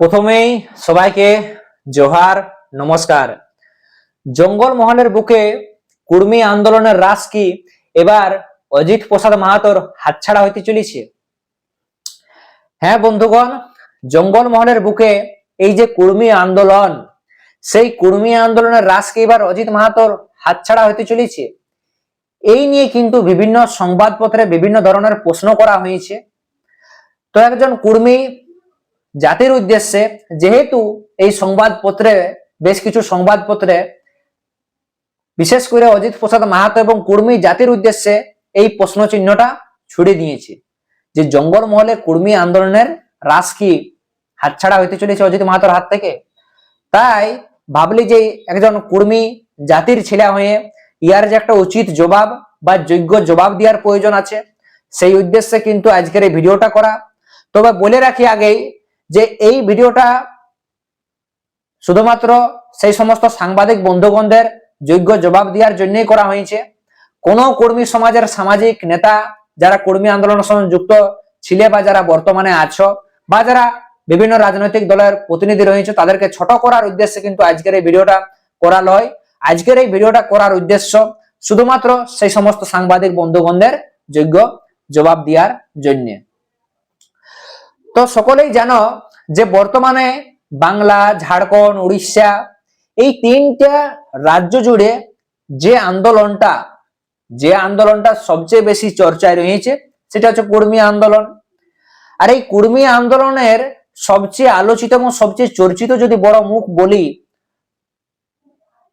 প্রথমেই সবাইকে জোহার, নমস্কার। জঙ্গল মহলের বুকে কুর্মী আন্দোলনের রাস কি? এবার অজিত প্রসাদ মাহাতোর হাতছাড়া হইতে চলেছে। হ্যাঁ বন্ধুগণ, জঙ্গল মহলের বুকে এই যে কুর্মী আন্দোলন, সেই কুর্মী আন্দোলনের রাস কি এবার অজিত মাহাতোর হাতছাড়া হইতে চলেছে? এই নিয়ে কিন্তু বিভিন্ন সংবাদপত্রে বিভিন্ন ধরনের প্রশ্ন করা হয়েছে। তো একজন কুর্মী জাতির উদ্দেশ্যে যেহেতু এই সংবাদপত্রে, বেশ কিছু সংবাদপত্রে, বিশেষ করে অজিত প্রসাদ মাহাতো এবং কুর্মী জাতির উদ্দেশ্যে এই প্রশ্ন চিহ্নটা ছুড়ে দিয়েছে। যে জঙ্গল মহলে কুর্মী আন্দোলনের রাস কি হাতছাড়া হইতে চলেছে অজিত মাহাতোর হাত থেকে? তাই ভাবলি যে একজন কুর্মী জাতির ছেলে হয়ে ইয়ার যে একটা উচিত জবাব বা যোগ্য জবাব দেওয়ার প্রয়োজন আছে, সেই উদ্দেশ্যে কিন্তু আজকের এই ভিডিওটা করা। তবে বলে রাখি আগেই যে এই ভিডিওটা শুধুমাত্র সেই সমস্ত সাংবাদিক বন্ধুগণদের যোগ্য জবাব দেওয়ার জন্যই করা হয়েছে। কোন কর্মী সমাজের সামাজিক নেতা যারা কর্মী আন্দোলনের সঙ্গে যুক্ত ছিলে বা যারা বর্তমানে আছো বা যারা বিভিন্ন রাজনৈতিক দলের প্রতিনিধি রয়েছে, তাদেরকে ছোট করার উদ্দেশ্যে কিন্তু আজকের এই ভিডিওটা করা লয়। আজকের এই ভিডিওটা করার উদ্দেশ্য শুধুমাত্র সেই সমস্ত সাংবাদিক বন্ধুগণদের যোগ্য জবাব দেওয়ার জন্যে। তো সকলেই জানো যে বর্তমানে বাংলা, ঝাড়খণ্ড, উড়িষ্যা এই তিনটা রাজ্য জুড়ে যে আন্দোলনটা যে আন্দোলনটা সবচেয়ে বেশি চর্চায় রয়েছে, সেটা হচ্ছে কর্মী আন্দোলন। আর এই কর্মী আন্দোলনের সবচেয়ে আলোচিত এবং সবচেয়ে চর্চিত যদি বড় মুখ বলি,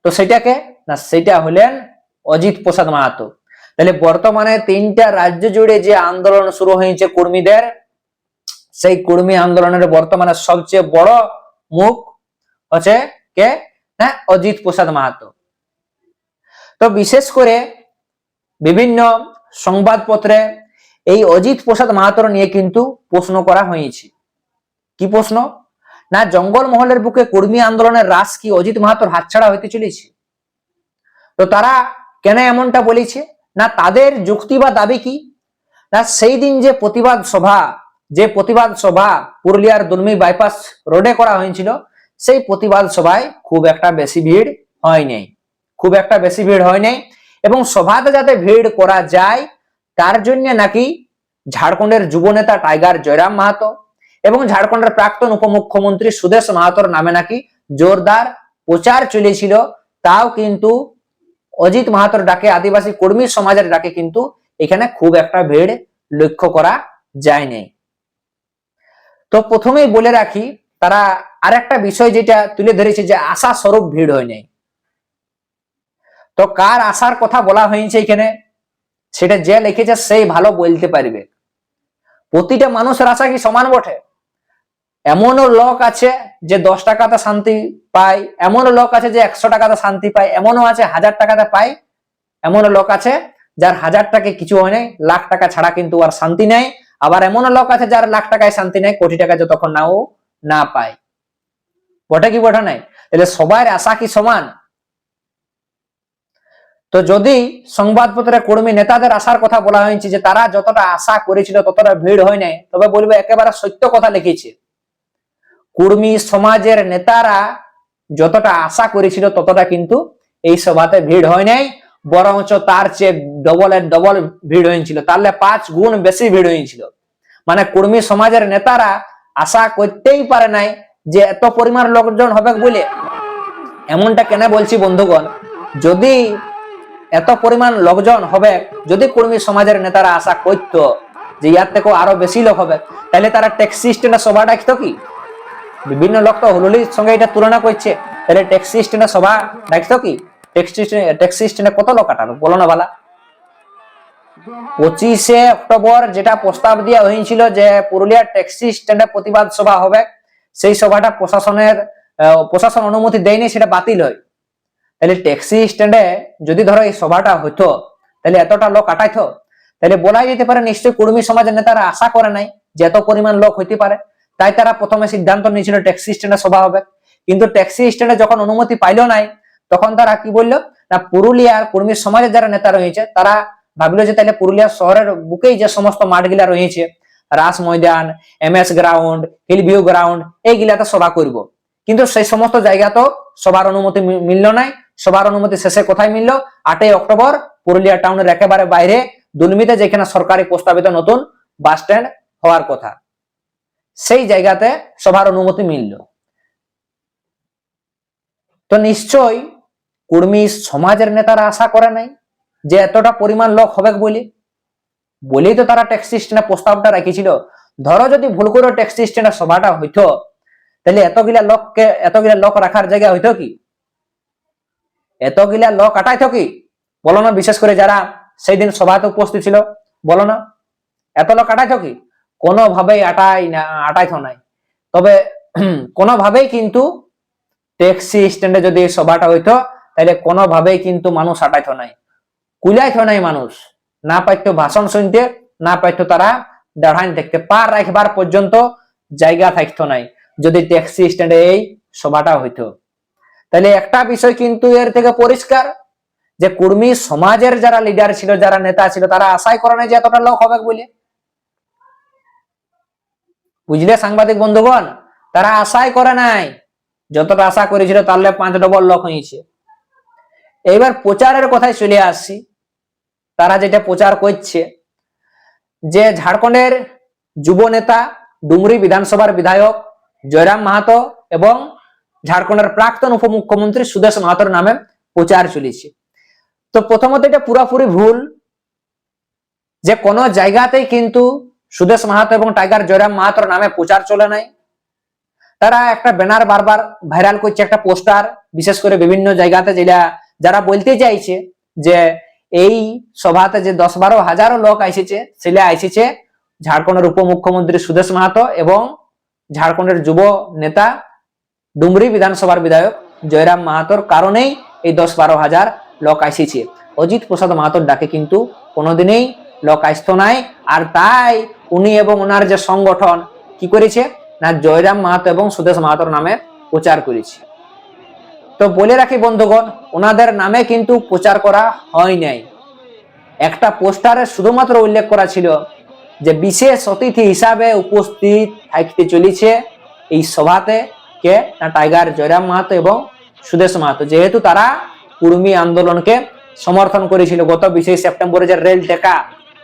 তো সেটাকে না, সেটা হলেন অজিত প্রসাদ মাহাতো। তাহলে বর্তমানে তিনটা রাজ্য জুড়ে যে আন্দোলন শুরু হয়েছে কর্মীদের সেই কর্মী আন্দোলনের বর্তমানে সবচেয়ে বড় মুখ হচ্ছে কে? না, অজিত প্রসাদ মাহাতো। তো বিশেষ করে বিভিন্ন সংবাদপত্রে এই অজিত প্রসাদ মাহাতোর নিয়ে কিন্তু প্রশ্ন করা হয়েছে। কি প্রশ্ন? না জঙ্গল মহলের বুকে কর্মী আন্দোলনের রাস কি অজিত মাহাতোর হাতছাড়া হইতে চলেছে? তো তারা কেন এমনটা বলেছে? না, তাদের যুক্তি বা দাবি কি? না, সেই দিন যে প্রতিবাদ সভা যে প্রতিবাদ সভা পুরুলিয়ার দুলমি বাইপাস রোডে করা হয়েছিল, সেই প্রতিবাদ সভায় খুব একটা বেশি ভিড় হয়নি খুব একটা বেশি ভিড় হয়নি এবং সভাতে যাতে ভিড় করা যায়, তার জন্য নাকি ঝাড়খণ্ডের যুব নেতা টাইগার জয়রাম মাহাতো এবং ঝাড়খণ্ডের প্রাক্তন উপমুখ্যমন্ত্রী সুদেশ মাহাতোর নামে নাকি জোরদার প্রচার চলেছিল, তাও কিন্তু অজিত মাহাতোর ডাকে, আদিবাসী কর্মী সমাজের ডাকে কিন্তু এখানে খুব একটা ভিড় লক্ষ্য করা যায়নি তো প্রথমেই বলে রাখি, তারা আর একটা বিষয় যেটা তুলে ধরেছে যে আশা স্বরূপ ভিড় হয় নাই। তো কার আশার কথা বলা হয়েছে এখানে? সেটা যে লিখেছে সেই ভালো বলতে পারবে। প্রতিটা মানুষের আশা কি সমান বটে? এমনও লোক আছে যে দশ টাকাতে শান্তি পায়, এমনও লোক আছে যে একশো টাকাতে শান্তি পায়, এমনও আছে হাজার টাকাতে পায়, এমনও লোক আছে যার হাজার টাকা কিছু হয় নাই, লাখ টাকা ছাড়া কিন্তু আর শান্তি নেই। আবার এমনও লোক আছে যার লাখ টাকায় শান্তি নেই, কোটি টাকা যতক্ষণ নাও, না পায়। বটে কি বটে নাই? তাহলে সবার আশা কি সমান? তো যদি সংবাদপত্রে কর্মী নেতাদের আশার কথা বলা হয়েছে যে তারা যতটা আশা করেছিল, ততটা ভিড় হয় নাই, তবে বলবে একেবারে সত্য কথা লিখেছে। কর্মী সমাজের নেতারা যতটা আশা করেছিল, ততটা কিন্তু এই সভাতে ভিড় হয় নাই। বরঞ্চ তার চেয়ে ডবল এর ডবল ভিড় হয়েছিল তাহলে পাঁচ গুণ বেশি ভিড় হয়েছিল মানে কর্মী সমাজের নেতারা আশা করতেই পারে নাই যে এত পরিমাণ লোকজন হবে বলে। এমনটা কেন বলছি বন্ধুগণ, যদি এত পরিমাণ লোকজন হবে, যদি কর্মী সমাজের নেতারা আশা করতো যে ইয়ার থেকেও আরও বেশি লোক হবে, তাহলে তারা ট্যাক্সি স্ট্যান্ডে সভা ডাকতো কি? বিভিন্ন লোক তো হুলুলির সঙ্গে এটা তুলনা করছে, তাহলে ট্যাক্সি স্ট্যান্ডে সভা ডাকতো কি? ট্যাক্সি স্ট্যান্ডে কত লোক কাটানো? বলো না বালা। পঁচিশে অক্টোবর যেটা প্রস্তাব দেওয়া হয়েছিল যে পুরুলিয়ার ট্যাক্সি স্ট্যান্ডে প্রতিবাদ সভা হবে, সেই সভাটা প্রশাসনের প্রশাসন অনুমতি দেয়নি, সেটা বাতিল হয়। তাহলে ট্যাক্সি স্ট্যান্ডে যদি ধরো এই সভাটা হইতো, তাহলে এতটা লোক কাটাইতো? তাহলে বলাই যেতে পারে নিশ্চয়ই কর্মী সমাজের নেতারা আশা করে নাই যে এত পরিমাণ লোক হইতে পারে। তাই তারা প্রথমে সিদ্ধান্ত নিয়েছিল ট্যাক্সি স্ট্যান্ডে সভা হবে। কিন্তু ট্যাক্সি স্ট্যান্ডে যখন অনুমতি পাইলো নাই তখন তারা কি বলল? না, পুরুলিয়ার কর্মী সমাজের যারা নেতা রয়েছে, তারা ভাবলো যে তাহলে পুরুলিয়া শহরের বুকেই যে সমস্ত মাঠগুলা রয়েছে, Ras Maidan M S ground Hillview ground এইগুলাতে সভা করব। কিন্তু সেই সমস্ত জায়গা তো সবার অনুমতি মিলল নাই। সবার অনুমতি শেষে কোথায় মিলল? আটই অক্টোবর পুরুলিয়া টাউনের একেবারে বাইরে, দুলমিতে যেখানে সরকারি প্রস্তাবিত নতুন বাস স্ট্যান্ড হওয়ার কথা। সেই জায়গাতে সবার অনুমতি মিলল। তো নিশ্চয় কুর্মী সমাজের নেতারা আশা করে নাই যে এতটা পরিমাণ লোক হবে বলে। বলেই তো তারা ট্যাক্সি স্ট্যান্ডে প্রস্তাবটা রেখেছিল। ধরো যদি ভুল করে ট্যাক্সি স্ট্যান্ডে সভাটা হইতো, তাহলে এতগুলা লোককে, এতগুলা লোক রাখার জায়গা হইতো কি? এতগুলা লোক আটাইতো কি? বলো না, বিশেষ করে যারা সেই দিন সভাতে উপস্থিত ছিল, বলো না। এত লোক আটাইতো কি? কোনোভাবেই আটাই না, আটাইতো নাই। তবে কোনোভাবেই কিন্তু ট্যাক্সি স্ট্যান্ডে যদি সভাটা হইতো তাহলে কোনোভাবেই কিন্তু মানুষ আটাইতো নাই। কুলাইতো নাই মানুষ। না পাইতো ভাষণ শুনতে, না পাইতো তারা দাঁড়ান দেখতে। পার রাখবার পর্যন্ত জায়গা থাকতো নাই। যদি ট্যাক্সি স্ট্যান্ডে এই সভাটা হইতো। তাহলে একটা বিষয় কিন্তু এর থেকে পরিষ্কার যে কুর্মী সমাজের যারা লিডার ছিল, যারা নেতা ছিল, তারা আশাই করে নাই যে এতটা লোক হবে বলে। বুঝলে সাংবাদিক বন্ধুগণ? তারা আশাই করে নাই। যতটা আশা করেছিল তাহলে পাঁচ ডবল লোক হয়েছে। এইবার প্রচারের কথায় চলে আসছি তারা যেটা প্রচার করছে, যে ঝাড়খণ্ডের যুব নেতা, ডুমরি বিধানসভার বিধায়ক জয়রাম মাহাতো এবং ঝাড়খণ্ডের প্রাক্তন উপমুখ্যমন্ত্রী সুদেশ মাহাতোর নামে প্রচার চলেছে। তো প্রথমত এটা পুরাপুরি ভুল, যে কোনো জায়গাতেই কিন্তু সুদেশ মাহাতো এবং টাইগার জয়রাম মাহাতোর নামে প্রচার চলে নাই। তারা একটা ব্যানার বারবার ভাইরাল করছে, একটা পোস্টার, বিশেষ করে বিভিন্ন জায়গাতে যেটা যারা বলতে চাইছে যে এই সভাতে যে দশ বারো হাজারো লোক আইসেছে সেটা আইসেছে ঝাড়খণ্ডের উপমুখ্যমন্ত্রী সুদেশ মাহাতো এবং ঝাড়খণ্ডের যুব নেতা ডুমরি বিধানসভার বিধায়ক জয়রাম মাহাতোর কারণেই এই দশ বারো হাজার লোক আইসেছে অজিত প্রসাদ মাহাতোর ডাকে কিন্তু কোনোদিনই লোক আসতো নাই। আর তাই উনি এবং ওনার যে সংগঠন কি করেছে? না, জয়রাম মাহাতো এবং সুদেশ মাহাতোর নামে প্রচার করেছে। তো বলে রাখি বন্ধুগণ, ওনাদের নামে কিন্তু প্রচার করা হয় নাই। একটা পোস্টারে শুধুমাত্র উল্লেখ করা ছিল যে বিশেষ অতিথি হিসাবে উপস্থিত থাকতে চলেছে এই সভাতে কে? না, টাইগার জয়রাম মাহাতো এবং সুদেশ মাহাতো। যেহেতু তারা কুর্মী আন্দোলনকে সমর্থন করেছিল, গত বিশেষ সেপ্টেম্বরে যে রেল টেকা,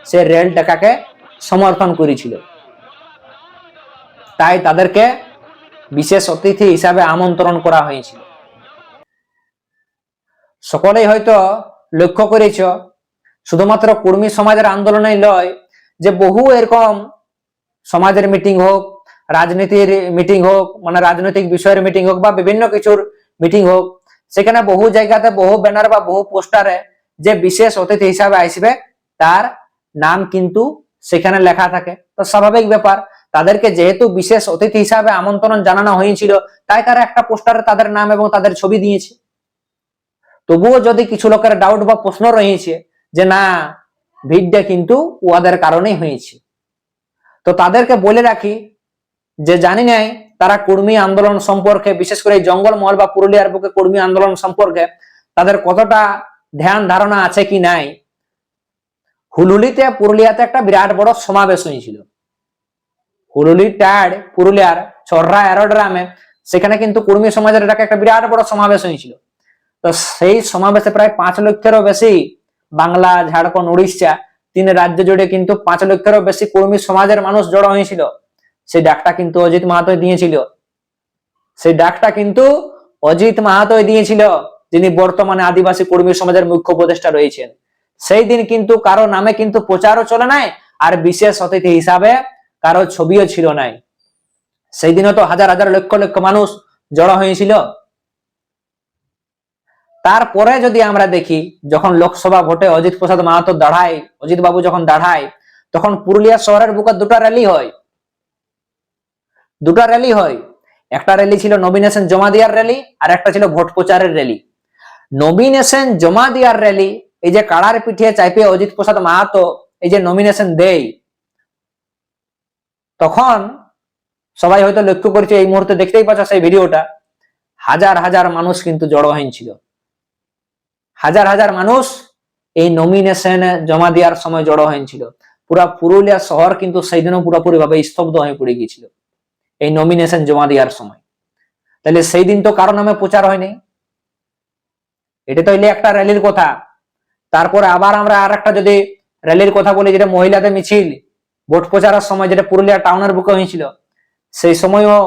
সে রেল টেকাকে সমর্থন করেছিল। তাই তাদেরকে বিশেষ অতিথি হিসাবে আমন্ত্রণ করা হয়েছিল। সকলেই হয়তো লক্ষ্য করেছ, শুধুমাত্র কর্মী সমাজের আন্দোলনেই লয় যে বহু এরকম সমাজের মিটিং হোক, রাজনীতির মিটিং হোক মানে রাজনৈতিক বিষয়ের মিটিং হোক বা বিভিন্ন কিছুর মিটিং হোক, সেখানে বহু জায়গাতে বহু ব্যানার বা বহু পোস্টারে যে বিশেষ অতিথি হিসাবে আসবে, তার নাম কিন্তু সেখানে লেখা থাকে। তো স্বাভাবিক ব্যাপার, তাদেরকে যেহেতু বিশেষ অতিথি হিসাবে আমন্ত্রণ জানানো হয়েছিল, তাই তারা একটা পোস্টারে তাদের নাম এবং তাদের ছবি দিয়েছে। তবুও যদি কিছু লোকের ডাউট বা প্রশ্ন রয়েছে যে না, ভিড়টা কিন্তু উহাদের কারণেই হয়েছে। তো তাদেরকে বলে রাখি যে জানি নাই তারা কর্মী আন্দোলন সম্পর্কে, বিশেষ করে জঙ্গলমহল বা পুরুলিয়ার বুকে কর্মী আন্দোলন সম্পর্কে তাদের কতটা ধ্যান ধারণা আছে কি নাই? হুলুলিতে, পুরুলিয়াতে একটা বিরাট বড় সমাবেশ হয়েছিল। হুলুলি টায়ার্ড, পুরুলিয়ার ছড়রা অ্যারোড্রামে সেখানে কিন্তু কর্মী সমাজের এটাকে একটা বিরাট বড় সমাবেশ হয়েছিল। তো সেই সমাবেশে প্রায় পাঁচ লক্ষেরও বেশি বাংলা, ঝাড়খণ্ড, উড়িষ্যা তিন রাজ্য জুড়ে কিন্তু পাঁচ লক্ষেরও বেশি কর্মী সমাজের মানুষ জড়ো হয়েছিল। সেই ডাকটা কিন্তু অজিত মাহাতো দিয়েছিল। সেই ডাকটা কিন্তু অজিত মাহাতো দিয়েছিল, যিনি বর্তমানে আদিবাসী কর্মী সমাজের মুখ্য উপদেষ্টা রয়েছেন। সেই দিন কিন্তু কারও নামে কিন্তু প্রচারও চলে নাই, আর বিশেষ অতিথি হিসাবে কারও ছবিও ছিল নাই। সেই দিনও তো হাজার হাজার লক্ষ লক্ষ মানুষ জড়ো হয়েছিল। তারপরে যদি আমরা দেখি, যখন লোকসভা ভোটে অজিত প্রসাদ মাহাতো দাঁড়ায়, অজিত বাবু যখন দাঁড়ায়, তখন পুরুলিয়া শহরের বুকে দুটো র্যালি হয়। দুটো র্যালি হয়। একটা র্যালি ছিল নমিনেশন জমা দেওয়ার র্যালি আর একটা ছিল ভোট প্রচারের র্যালি নমিনেশন জমা দেওয়ার র্যালি এই যে কাড়ার পিঠিয়ে চাইপে অজিত প্রসাদ মাহাতো, এই যে নমিনেশন দেয় তখন সবাই হয়তো লক্ষ্য করছে, এই মুহূর্তে দেখতেই পাচ্ছ সেই ভিডিওটা। হাজার হাজার মানুষ কিন্তু জড়ো হয়েছিল হাজার হাজার মানুষ এই নমিনেশন জমা দেওয়ার সময় জড়ো হয়েছিল। পুরা পুরুলিয়া শহর কিন্তু সেই দিনও পুরোপুরি ভাবে স্তব্ধ হয়ে পড়ে গিয়েছিল এই নমিনেশন জমা দেওয়ার সময়। তাহলে সেই দিন তো কারও নামে প্রচার হয়নি। এটা তো একটা র্যালির কথা। তারপরে আবার আমরা আর একটা যদি র্যালির কথা বলি, যেটা মহিলাদের মিছিল, ভোট প্রচারের সময় যেটা পুরুলিয়া টাউনের বুকে হয়েছিল, সেই সময়ও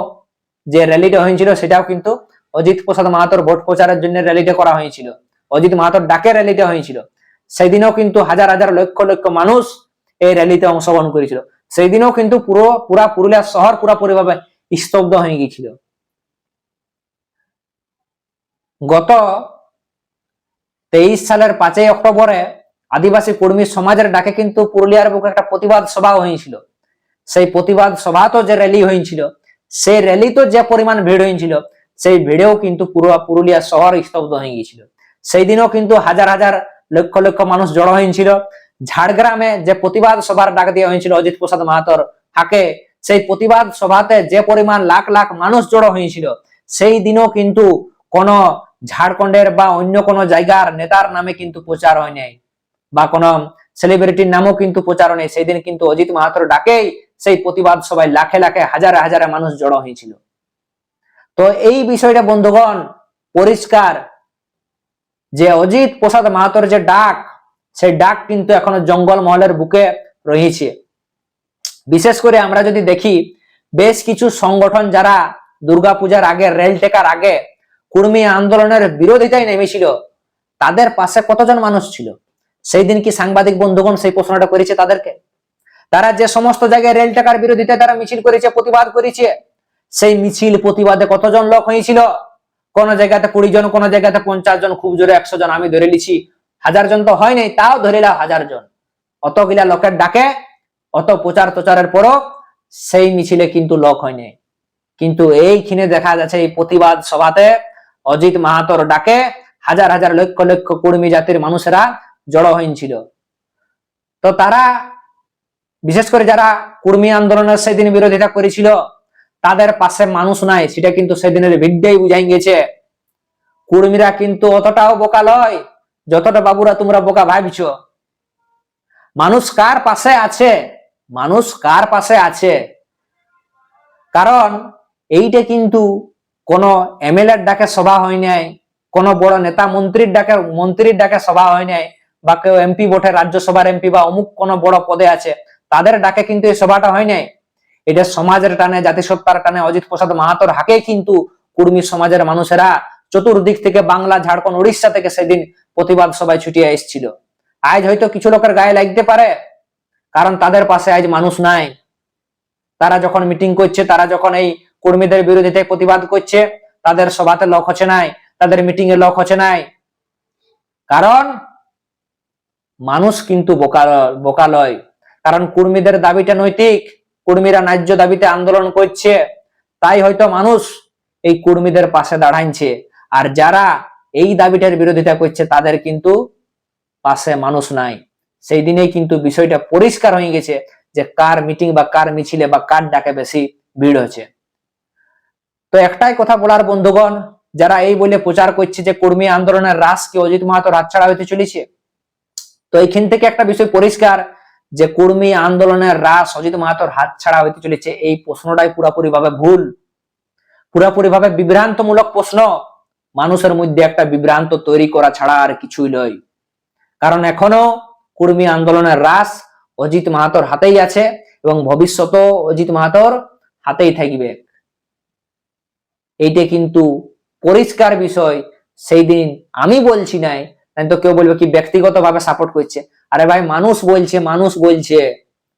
যে র্যালিটা হয়েছিল, সেটাও কিন্তু অজিত প্রসাদ মাহাতোর ভোট প্রচারের জন্য র্যালিটা করা হয়েছিল। অজিত মাহাতোর ডাকে র্যালিটা হয়েছিল। সেদিনও কিন্তু হাজার হাজার লক্ষ লক্ষ মানুষ এই র্যালিতে অংশগ্রহণ করেছিল। সেই দিনও কিন্তু পুরো, পুরা পুরুলিয়া শহর পুরাপুরি ভাবে স্তব্ধ হয়ে গিয়েছিল। গত তেইশ সালের পাঁচই অক্টোবরে আদিবাসী কর্মী সমাজের ডাকে কিন্তু পুরুলিয়ার বুকে একটা প্রতিবাদ সভা হয়েছিল। সেই প্রতিবাদ সভা তো যে র্যালি হয়েছিল, সেই র্যালি তো যে পরিমাণ ভিড় হয়েছিল, সেই ভিড়েও কিন্তু পুরো পুরুলিয়া শহর স্তব্ধ হয়ে গিয়েছিল। সেই দিনও কিন্তু হাজার হাজার লক্ষ লক্ষ মানুষ জড়ো হয়েছিল। ঝাড়গ্রামে যে প্রতিবাদ সভার ডাক দেওয়া হয়েছিল অজিত প্রসাদ মাহাতর হাকে, সেই প্রতিবাদ সভাতে যে পরিমাণ লাখ লাখ মানুষ জড়ো হয়েছিল, সেই দিনও কিন্তু কোন ঝাড়খণ্ডের বা অন্য কোন জায়গার নেতার নামে কিন্তু প্রচার হয় নাই, বা কোন সেলিব্রিটির নামও কিন্তু প্রচার নেই। সেই দিন কিন্তু অজিত মাহাতর ডাকেই সেই প্রতিবাদ সভায় লাখে লাখে, হাজারে হাজারে মানুষ জড়ো হয়েছিল। তো এই বিষয়টা, বন্ধুগণ, পরিষ্কার যে অজিত প্রসাদ মাহাতর যে ডাক, সেই ডাক কিন্তু এখনও জঙ্গল মহলের বুকে রয়েছে বিশেষ করে আমরা যদি দেখি, বেশ কিছু সংগঠন যারা দুর্গাপূজার আগে, রেল টেকার আগে কুর্মী আন্দোলনের বিরোধিতায় নেমেছিল, তাদের পাশে কতজন মানুষ ছিল? সেই দিন কি সাংবাদিক বন্ধুগণ সেই প্রশ্নটা করেছে তাদেরকে? তারা যে সমস্ত জায়গায় রেল টাকার বিরোধিতায় তারা মিছিল করেছে, প্রতিবাদ করেছে, সেই মিছিল প্রতিবাদে কতজন লোক হয়েছিল? কোন জায়গাতে কুড়ি জন, কোন জায়গাতে পঞ্চাশ জন, খুব জোরে একশো জন, আমি ধরে লিছি হাজার জন তো হয় নাই, তাও ধরে নাও হাজার জন। অতগুলা লোকের ডাকে, অত প্রচার প্রচারের পরও সেই মিছিলে কিন্তু লোক হয়নি কিন্তু এইখানে দেখা যাচ্ছে এই প্রতিবাদ সভাতে অজিত মাহাতর ডাকে হাজার হাজার লক্ষ লক্ষ কর্মী জাতির মানুষেরা জড়ো হয়েছিল তো তারা, বিশেষ করে যারা কর্মী আন্দোলনের সেদিন বিরোধিতা করেছিল তাদের পাশে মানুষ নাই, সেটা কিন্তু সেদিনের ভিডিওই বুঝাই গেছে। কর্মীরা কিন্তু অতটাও বোকা লয়, যতটা বাবুরা তোমরা বোকা ভাবছ। মানুষ কার পাশে আছে? মানুষ কার পাশে আছে? কারণ এইটা কিন্তু কোন এমএলএর ডাকে সভা হয় নাই, কোন বড় নেতা মন্ত্রীর ডাকে মন্ত্রীর ডাকে সভা হয় নাই, বা কেউ এমপি বটে, রাজ্যসভার এমপি বা অমুক কোন বড় পদে আছে, তাদের ডাকে কিন্তু এই সভাটা হয় নাই। এটা সমাজের টানে, জাতিসত্তার টানে অজিত প্রসাদ মাহাতোর হাকে কিন্তু কুর্মী সমাজের মানুষেরা চতুর্দিক থেকে বাংলা, ঝাড়খণ্ড, উড়িষ্যা থেকে সেদিন প্রতিবাদ সভায় ছুটিয়ে এসেছিল। আজ হয়তো কিছু লোকের গায়ে লাগতে পারে, কারণ তাদের পাশে আজ মানুষ নাই। তারা যখন মিটিং করছে, তারা যখন এই কর্মীদের বিরোধিতায় প্রতিবাদ করছে, তাদের সভাতে লক হচ্ছে নাই, তাদের মিটিং এ লোক হচ্ছে নাই। কারণ মানুষ কিন্তু বোকা বোকালয়। কারণ কর্মীদের দাবিটা নৈতিক কর্মীরা ন্যায্য দাবিতে আন্দোলন করছে, তাই হয়তো মানুষ এই কর্মীদের পাশে দাঁড়াইছে। আর যারা এই দাবিটার বিরোধিতা করছে, তাদের কিন্তু পাশে মানুষ নাই। সেই দিনেই কিন্তু বিষয়টা পরিষ্কার হয়ে গেছে যে কার মিটিং বা কার মিছিলে বা কার ডাকে বেশি ভিড় হচ্ছে তো একটাই কথা বলার বন্ধুগণ, যারা এই বলে প্রচার করছে যে কর্মী আন্দোলনের রাস কি অজিত মাহাতো রাত ছাড়া হইতে চলেছে, তো এইখান থেকে একটা বিষয় পরিষ্কার যে কর্মী আন্দোলনের রাস অজিত মাহাতোর হাত ছাড়া হইতে চলেছে, এই প্রশ্নটাই পুরাপুরি ভাবে ভুল। পুরাপুরি ভাবে বিভ্রান্তমূলক প্রশ্ন। মানুষের মধ্যে একটা বিভ্রান্ত তৈরি করা ছাড়া আর কিছুই নয়। কারণ এখনও কর্মী আন্দোলনের রাস অজিত মাহাতোর হাতেই আছে এবং ভবিষ্যতও অজিত মাহাতোর হাতেই থাকবে। এইটা কিন্তু পরিষ্কার বিষয়। সেই দিন আমি বলছি নাই তো কেউ বলবে কি ব্যক্তিগত ভাবে সাপোর্ট করছে। আরে ভাই, মানুষ বলছে মানুষ বলছে।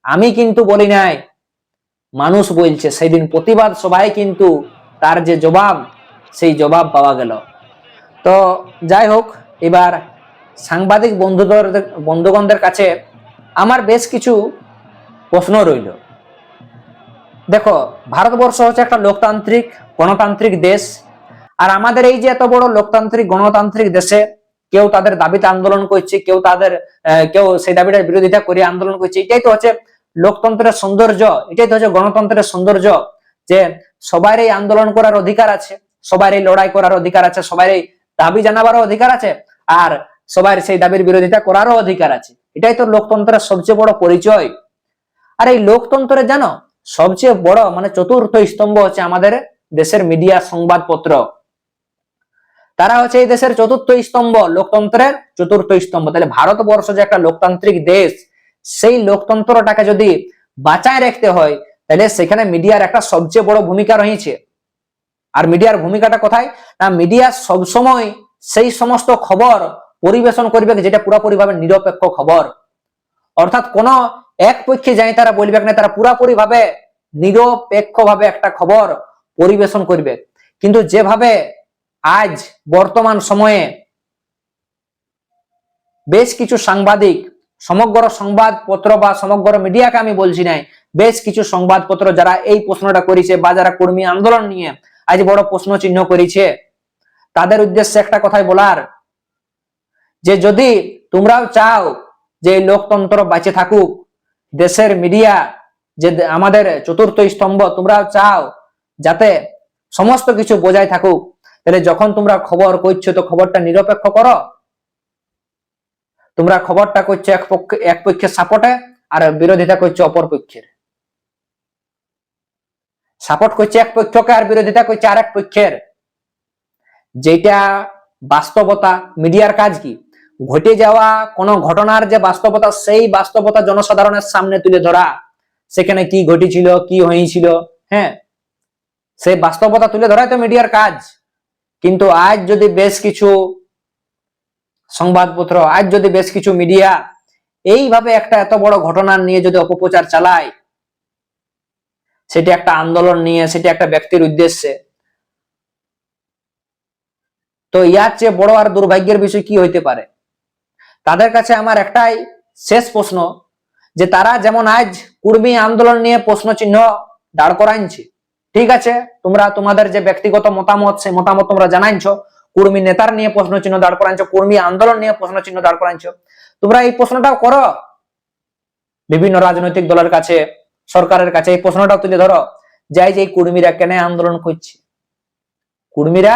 আমি কিন্তু বলি নাই, মানুষ বলছে। সেই দিন প্রতিবাদ সবাই কিন্তু তার যে জবাব, সেই জবাব পাওয়া গেল। তো যাই হোক, এবার সাংবাদিক বন্ধুদের, বন্ধুগণদের কাছে আমার বেশ কিছু প্রশ্ন রইল। দেখো, ভারতবর্ষ হচ্ছে একটা লোকতান্ত্রিক, গণতান্ত্রিক দেশ। আর আমাদের এই যে এত বড় লোকতান্ত্রিক, গণতান্ত্রিক দেশে কেউ তাদের দাবিতে আন্দোলন করছে, কেউ তাদের কেউ সেই দাবিটার বিরোধিতা করে আন্দোলন করছে। এটাই তো হচ্ছে লোকতন্ত্রের সৌন্দর্য, এটাই তো হচ্ছে গণতন্ত্রের সৌন্দর্য যে সবার এই আন্দোলন করার অধিকার আছে সবার এই লড়াই করার অধিকার আছে সবার এই দাবি জানাবারও অধিকার আছে আর সবার সেই দাবির বিরোধিতা করারও অধিকার আছে। এটাই তো লোকতন্ত্রের সবচেয়ে বড় পরিচয়। আর এই লোকতন্ত্রে জানো, সবচেয়ে বড় মানে চতুর্থ স্তম্ভ হচ্ছে আমাদের দেশের মিডিয়া সংবাদপত্র। তারা হচ্ছে এই দেশের চতুর্থ স্তম্ভ, লোকতন্ত্রের চতুর্থ স্তম্ভ। তাহলে ভারতবর্ষ যে একটা লোকতান্ত্রিক দেশ, সেই লোকতন্ত্রটাকে যদি বাঁচায় রাখতে হয়, তাহলে সেখানে মিডিয়ার একটা সবচেয়ে বড় ভূমিকা রয়েছে। আর মিডিয়ার ভূমিকাটা কোথায়? না, মিডিয়া সবসময় সেই সমস্ত খবর পরিবেশন করবে যেটা পুরোপুরি ভাবে নিরপেক্ষ খবর। অর্থাৎ কোন এক পক্ষে যাই তারা বলবে না, তারা পুরাপুরি ভাবে নিরপেক্ষ ভাবে একটা খবর পরিবেশন করবে। কিন্তু যেভাবে আজ বর্তমান সময়ে বেশ কিছু সাংবাদিক, সমগ্র সংবাদপত্র বা সমগ্র মিডিয়াকে আমি বলছি নাই, বেশ কিছু সংবাদপত্র যারা এই প্রশ্নটা করেছে বা যারা কর্মী আন্দোলন নিয়ে আজ বড় প্রশ্ন চিহ্ন করেছে, তাদের উদ্দেশ্যে একটা কথাই বলার, যে যদি তোমরাও চাও যে লোকতন্ত্র বাঁচে থাকুক, দেশের মিডিয়া যে আমাদের চতুর্থ স্তম্ভ, তোমরাও চাও যাতে সমস্ত কিছু বজায় থাকুক। তাহলে যখন তোমরা খবর করছ, তো খবরটা নিরপেক্ষ করো। তোমরা খবরটা করছ এক পক্ষে এক পক্ষের সাপোর্টে, আর বিরোধিতা করছ অপর পক্ষের। সাপোর্ট করছে এক পক্ষকে, আর বিরোধিতা করছে আরেক পক্ষের। যেটা বাস্তবতা, মিডিয়ার কাজ কি? ঘটে যাওয়া কোন ঘটনার যে বাস্তবতা, সেই বাস্তবতা জনসাধারণের সামনে তুলে ধরা। সেখানে কি ঘটেছিল, কি হয়েছিল হ্যাঁ? সেই বাস্তবতা তুলে ধরাই তো মিডিয়ার কাজ। কিন্তু আজ যদি বেশ কিছু সংবাদপত্র, আজ যদি বেশ কিছু মিডিয়া এইভাবে একটা এত বড় ঘটনা নিয়ে যদি অপপ্রচার চালায়, সেটি একটা আন্দোলন নিয়ে, সেটি একটা ব্যক্তির উদ্দেশ্যে, তো ইয়ার চেয়ে বড় আর দুর্ভাগ্যের বিষয় কি হইতে পারে? তাদের কাছে আমার একটাই শেষ প্রশ্ন, যে তারা যেমন আজ কুর্মী আন্দোলন নিয়ে প্রশ্ন চিহ্ন দাঁড় করাইছে ঠিক আছে, তোমরা তোমাদের যে ব্যক্তিগত মতামত, সেই মতামত তোমরা জানাইছো। কুর্মী নেতার নিয়ে প্রশ্ন চিহ্ন দাঁড় করাইছো, কুর্মী আন্দোলন নিয়ে প্রশ্ন চিহ্ন দাঁড় করাইছো। তোমরা এই প্রশ্নটাও করো। বিভিন্ন রাজনৈতিক দলের কাছে, সরকারের কাছে এই প্রশ্নটাও তুলে ধরো। যাই যে কুর্মীরা কেন আন্দোলন করছে? কুর্মীরা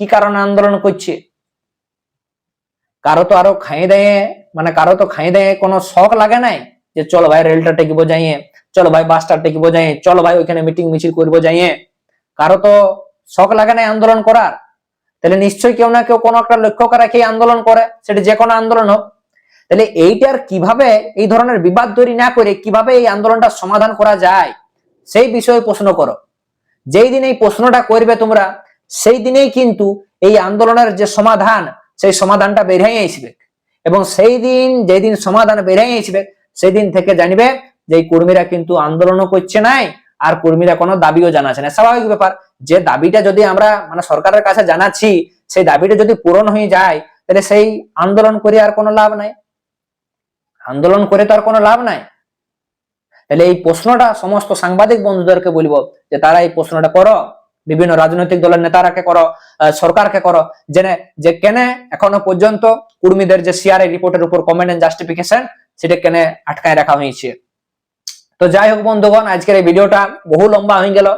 কি কারণে আন্দোলন করছে? কারও তো আরও খাইয়ে দেয় মানে কারও তো খাইয়ে দেয় কোনো শখ লাগে নাই যে, চলো ভাই, রেলটা টেকিব যাইয়ে। চলো ভাই বাসটা টেকিব যাইয়ে চলো ভাই, ওইখানে মিটিং মিছিল করব, যাইয়ে। কারও তো শখ লাগে নাই আন্দোলন করার। তাহলে নিশ্চয়ই কেউ না কেউ কোনো একটা লক্ষ্য কি আন্দোলন করে, সেটা যে কোনো আন্দোলন হোক। তাহলে এইটার কীভাবে এই ধরনের বিবাদ তৈরি না করে কীভাবে এই আন্দোলনটা সমাধান করা যায়, সেই বিষয়ে প্রশ্ন করো। যেই দিন এই প্রশ্নটা করবে তোমরা, সেই দিনেই কিন্তু এই আন্দোলনের যে সমাধান, সেই সমাধানটা বেরিয়ে আসবে। এবং সেই দিন যেদিন সমাধান বেরিয়ে আসবে, সেই দিন থেকে জানবে যে এই কর্মীরা কিন্তু আন্দোলনও করছে নাই, আর কর্মীরা কোনো দাবিও জানাচ্ছে না। স্বাভাবিক ব্যাপার, যে দাবিটা যদি আমরা মানে সরকারের কাছে জানাচ্ছি, সেই দাবিটা যদি পূরণ হয়ে যায়, তাহলে সেই আন্দোলন করে আর কোনো লাভ নাই। আন্দোলন করে তো আর কোনো লাভ নাই। তাহলে এই প্রশ্নটা সমস্ত সাংবাদিক বন্ধুদেরকে বলব, যে তারা এই প্রশ্নটা করো, বিভিন্ন রাজনৈতিক দলের নেতারাকে করো সরকারকে করো, জেনে, যে কেন এখনও পর্যন্ত কর্মীদের যে সিআরআই রিপোর্টের উপর কমেন্ট এন্ড জাস্টিফিকেশন সেটা কেন আটকায় রাখা হয়েছে। তো যাই হোক বন্ধুগণ, আজকের এই ভিডিওটা বহু লম্বা হয়ে গেল।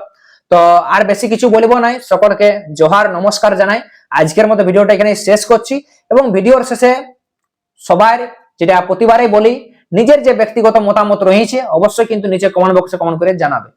তো আর বেশি কিছু বলব নাই, সকলকে জোহার নমস্কার জানাই। আজকের মতো ভিডিওটা এখানে শেষ করছি এবং ভিডিওর শেষে সবার যেটা প্রতিবারই বলি, নিজের যে ব্যক্তিগত মতামত রয়েছে, অবশ্যই কিন্তু নিচে কমেন্ট বক্সে কমেন্ট করে জানাবে।